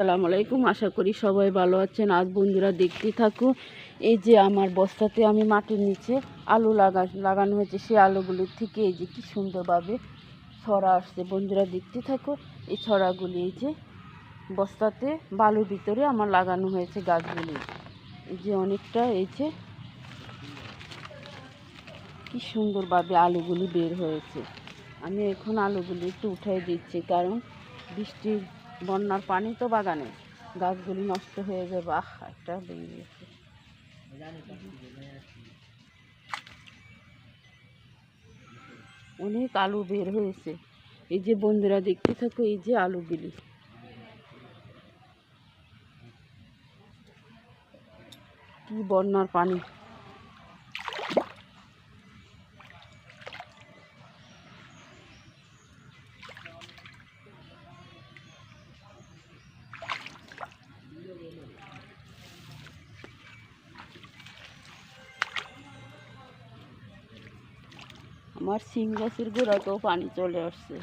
সালাম আলাইকুম, আশা করি সবাই ভালো আছেন। আজ বন্ধুরা দেখতে থাকো, এই যে আমার বস্তাতে আমি মাটির নিচে আলু লাগা, লাগানো হয়েছে। সেই আলুগুলির থেকে এই যে কি সুন্দরভাবে ছড়া আসছে। বন্ধুরা দেখতে থাকো, এই ছড়াগুলি এই যে বস্তাতে বালুর ভিতরে আমার লাগানো হয়েছে গাছগুলি। এই যে অনেকটা এই যে কি সুন্দরভাবে আলুগুলি বের হয়েছে। আমি এখন আলুগুলি একটু উঠাই দিচ্ছি, কারণ বৃষ্টির বন্যার পানি তো বাগানে। গাছগুলি নষ্ট হয়ে যাবে আহ একটা অনেক আলু বের হয়েছে। এই যে বন্ধুরা, দেখতে থাকো, এই যে আলুগুলি। কি বন্যার পানি। আমার সিম গাছের গোড়াতেও পানি চলে আসছে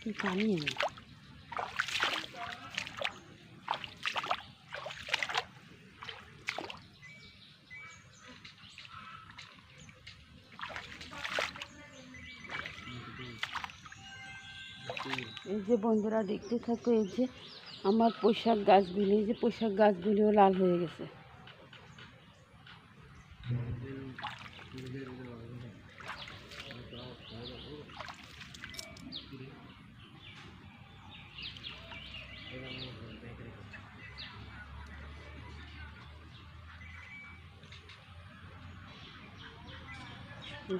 কি পানি এই যে বন্ধুরা দেখতে থাকো, এই যে আমার পোশাক গাছগুলি, এই যে পোশাক গাছগুলিও লাল হয়ে গেছে।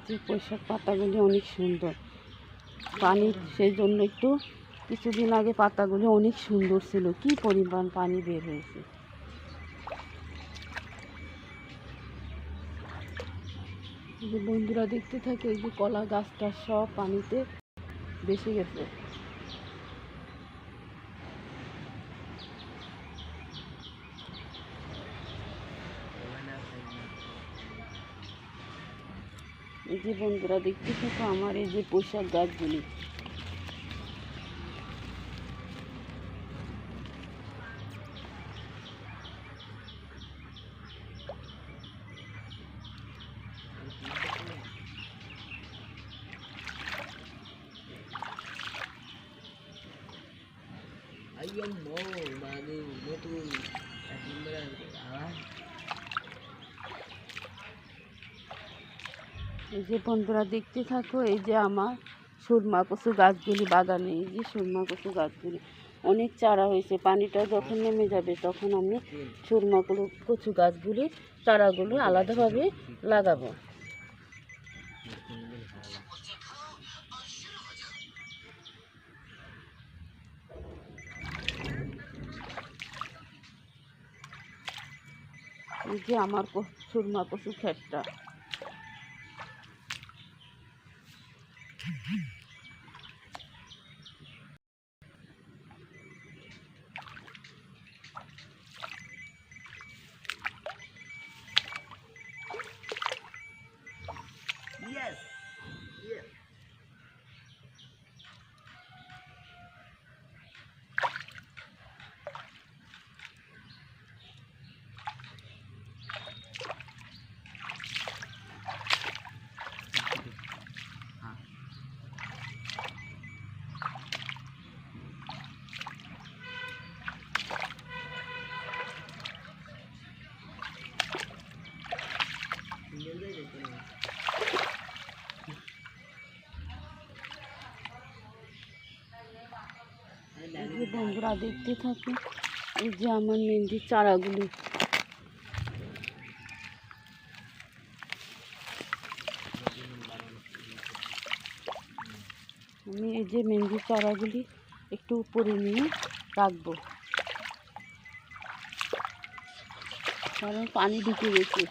যে পোশাক পাতাগুলি অনেক সুন্দর। পানি সেই জন্য একটু কিছুদিন আগে পাতাগুলো অনেক সুন্দর ছিল। কি পরিমাণ পানি বের হয়েছে? যে বন্ধুরা দেখতে থাকে, এই যে কলা গাছটা সব পানিতে বেসে গেছে। এই যে বন্ধুরা দেখতে থাকো আমার এই যে পোশাক গাছগুলি আইয়ম্মো মানে নতুন এক নম্বরে আওয়াজ এই যে বন্ধুরা দেখতে থাকো, এই যে আমার সুরমা কচু গাছগুলি বাগানে, এই যে সুরমা কচু গাছগুলি। অনেক চারা হয়েছে, পানিটা যখন নেমে যাবে তখন আমি সুরমা কলু- কচু গাছগুলি, চারাগুলি আলাদাভাবে লাগাবো। এই যে আমার সুরমা কচু ক্ষেতটা। Mm-hmm. বন্ধুরা দেখতে থাকো। এই যে আমার মেহেন্দির চারাগুলি। আমি এই যে মেহেন্দির চারাগুলি একটু উপরে নিয়ে রাখব। কারণ পানি ঢুকে গেছে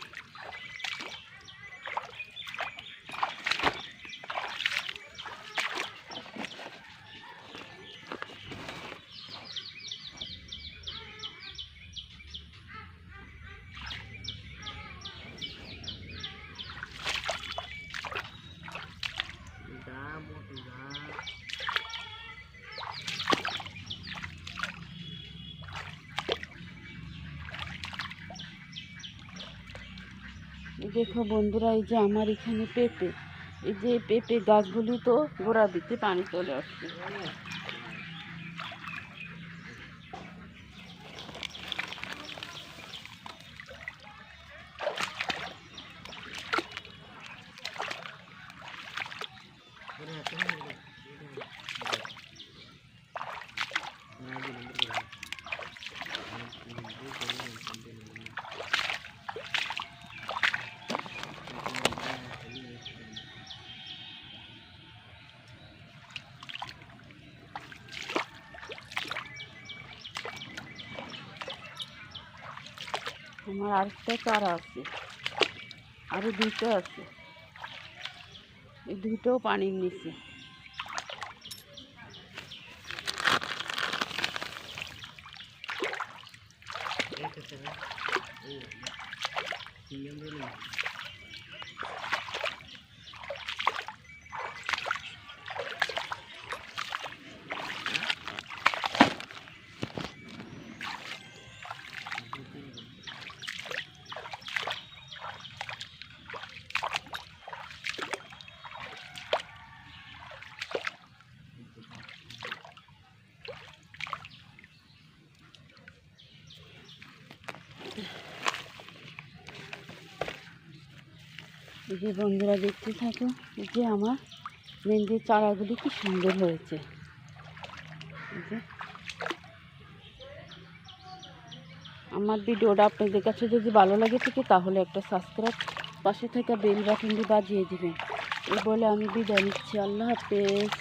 এই দেখো বন্ধুরা, এই যে আমার এখানে পেঁপে। এই যে পেঁপে গাছগুলি তো গোড়া দিতে পানি চলে আসছে। আমার আরেকটা চারা আছে। আরও দুটো আছে। এই দুটো পানির নিচে। যে বন্ধুরা দেখতে থাকো যে আমার মেহেন্দির চারাগুলি কি সুন্দর হয়েছে। আমার ভিডিওটা আপনাদের কাছে যদি ভালো লাগে থাকে, তাহলে একটা সাবস্ক্রাইব পাশে থাকা বেল বাটনটি বাজিয়ে দেবেন। এই বলে আমি বিদায় নিচ্ছি। আল্লাহ হাফেজ।